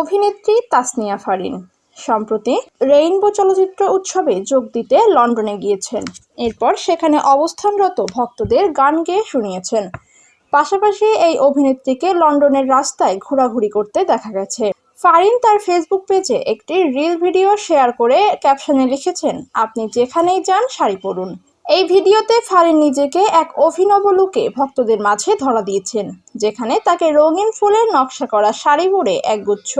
অভিনেত্রী তাসনিয়া ফারিন। সম্প্রতি রেইনবো চলচ্চিত্র উৎসবে যোগ দিতে লন্ডনে গিয়েছেন। এরপর সেখানে অবস্থানরত ভক্তদের গান গেয়ে শুনিয়েছেন। পাশাপাশি এই অভিনেত্রীকে লন্ডনের রাস্তায় ঘোরাঘুরি করতে দেখা গেছে। ফারিন তার ফেসবুক পেজে একটি রিল ভিডিও শেয়ার করে ক্যাপশনে লিখেছেন, আপনি যেখানেই যান, শাড়ি পরুন। এই ভিডিওতে ফারিন নিজেকে এক অভিনব লুকে ভক্তদের মাঝে ধরা দিয়েছেন, যেখানে তাকে রঙিন ফুলের নকশা করা শাড়ি পরে একগুচ্ছ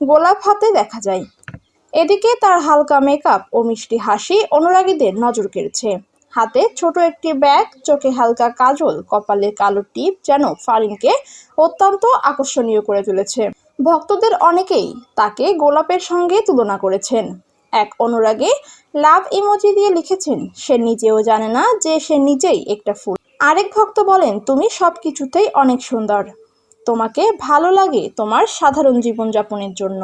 গোলাপ হাতে দেখা যায়। এদিকে তার হালকা মেকআপ ও মিষ্টি হাসি অনুরাগীদের নজর কেড়েছে। হাতে ছোট একটি ব্যাগ, চোখে হালকা কাজল, কপালে কালো টিপ যেন ফারিনকে অত্যন্ত আকর্ষণীয় করে তুলেছে। ভক্তদের অনেকেই তাকে গোলাপের সঙ্গে তুলনা করেছেন। এক অনুরাগে লাভ ইমোজি দিয়ে লিখেছেন, সে নিজেও জানে না যে সে নিজেই একটা ফুল। আরেক ভক্ত বলেন, তুমি সব কিছুতেই অনেক সুন্দর। তোমাকে ভালো লাগে তোমার সাধারণ জীবনযাপনের জন্য।